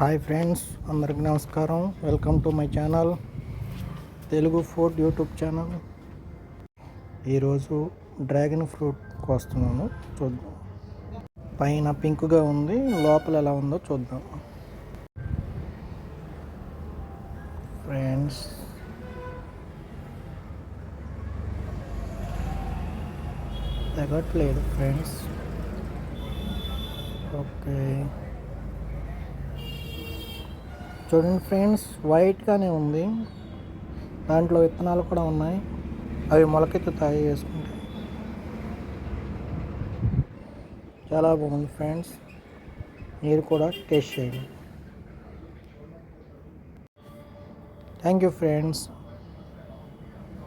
Hi friends అందరికి నమస్కారం. Welcome to my channel Telugu food YouTube channel ఈరోజు dragon fruit కోస్తున్నాను చూద్దాం. పైన పింక్గా ఉంది లోపల ఎలా ఉందో చూద్దాం. ఫ్రెండ్స్ తగ్గట్లేదు ఫ్రెండ్స్. ఓకే. చూడండి ఫ్రెండ్స్ వైట్గానే ఉంది. దాంట్లో విత్తనాలు కూడా ఉన్నాయి. అవి మొలకెత్తుతాయి వేసుకుంటే చాలా బాగుంది ఫ్రెండ్స్. మీరు కూడా టేస్ట్ చేయండి. Thank you friends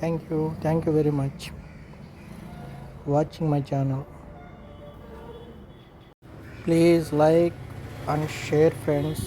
thank you thank you very much watching my channel please like and share friends